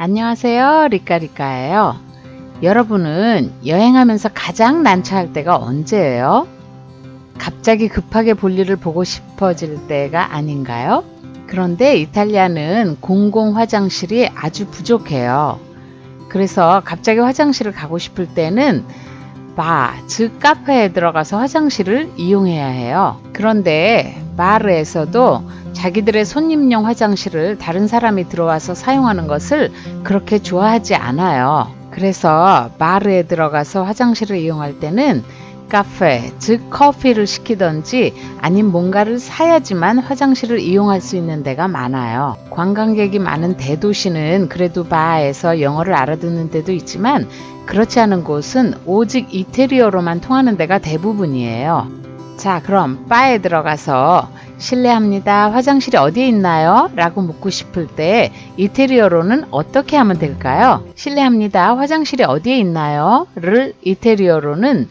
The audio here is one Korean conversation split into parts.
안녕하세요. 리카리카예요. 여러분은 여행하면서 가장 난처할 때가 언제예요? 갑자기 급하게 볼일을 보고 싶어질 때가 아닌가요? 그런데 이탈리아는 공공 화장실이 아주 부족해요. 그래서 갑자기 화장실을 가고 싶을 때는 바, 즉 카페에 들어가서 화장실을 이용해야 해요. 그런데 바르에서도 자기들의 손님용 화장실을 다른 사람이 들어와서 사용하는 것을 그렇게 좋아하지 않아요. 그래서 바르에 들어가서 화장실을 이용할 때는 카페, 즉 커피를 시키던지 아님 뭔가를 사야지만 화장실을 이용할 수 있는 데가 많아요. 관광객이 많은 대도시는 그래도 바에서 영어를 알아듣는 데도 있지만 그렇지 않은 곳은 오직 이태리어로만 통하는 데가 대부분이에요. 자, 그럼 바에 들어가서 실례합니다. 화장실이 어디에 있나요? 라고 묻고 싶을 때 이태리어로는 어떻게 하면 될까요? 실례합니다. 화장실이 어디에 있나요? 를 이태리어로는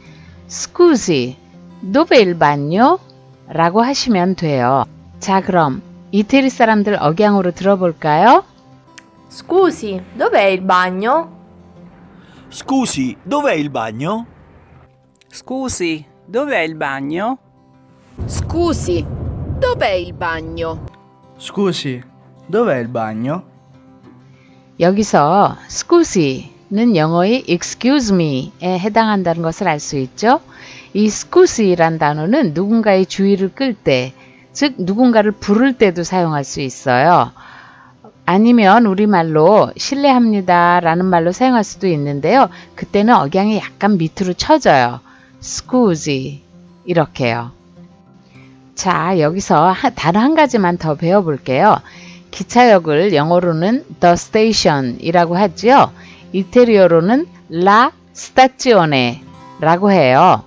scusi, dove il bagno? 라고 하시면 돼요. 자, 그럼 이태리 사람들 억양으로 들어볼까요? Scusi, dov'è il bagno? Scusi, dov'è il bagno? Scusi, dov'è il bagno? Scusi, dov'è il bagno? Scusi, dov'è il bagno? 여기서 scusi는 영어의 excuse me에 해당한다는 것을 알 수 있죠. 이 scusi란 단어는 누군가의 주의를 끌 때, 즉 누군가를 부를 때도 사용할 수 있어요. 아니면 우리말로 실례합니다 라는 말로 사용할 수도 있는데요. 그때는 억양이 약간 밑으로 쳐져요. Scusi 이렇게요. 자, 여기서 하- 단어 한 가지만 더 배워볼게요. 기차역을 영어로는 the station이라고 하지요. 이태리어로는 la stazione 라고 해요.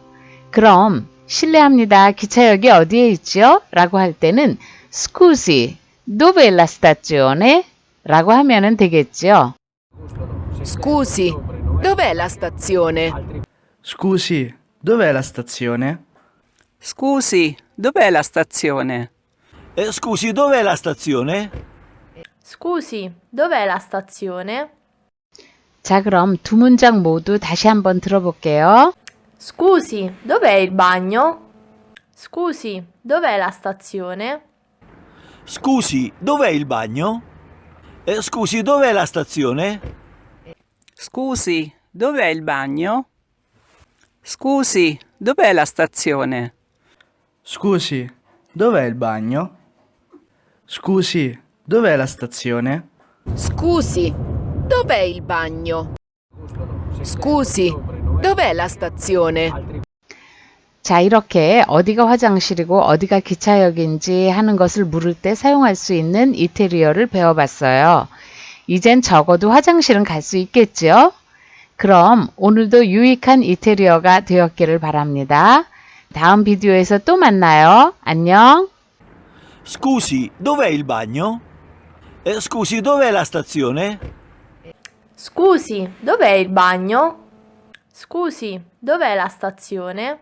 그럼 실례합니다. 기차역이 어디에 있죠? 라고 할 때는 scusi, dove è la stazione? 라고 하면은 되겠죠. Scusi, dov'è la stazione? Scusi, dov'è la stazione? Scusi, dov'è la stazione? Eh, scusi, dov'è la stazione? Scusi, dov'è la stazione? 자, 그럼 두 문장 모두 다시 한번 들어볼게요. Scusi, dov'è il bagno? Scusi, dov'è la stazione? Scusi, dov'è il bagno? Eh, scusi, dov'è la stazione? Scusi, dov'è il bagno? Scusi, dov'è la stazione? Scusi, dov'è il bagno? Scusi, dov'è la stazione? Scusi, dov'è il bagno? Scusi, dov'è la stazione? 자, 이렇게 어디가 화장실이고 어디가 기차역인지 하는 것을 물을 때 사용할 수 있는 이태리어를 배워봤어요. 이젠 적어도 화장실은 갈 수 있겠죠? 그럼 오늘도 유익한 이태리어가 되었기를 바랍니다. 다음 비디오에서 또 만나요. 안녕! Scusi, dov'è il bagno? Eh, scusi, dov'è la stazione? Scusi, dov'è il bagno? Scusi, dov'è la stazione?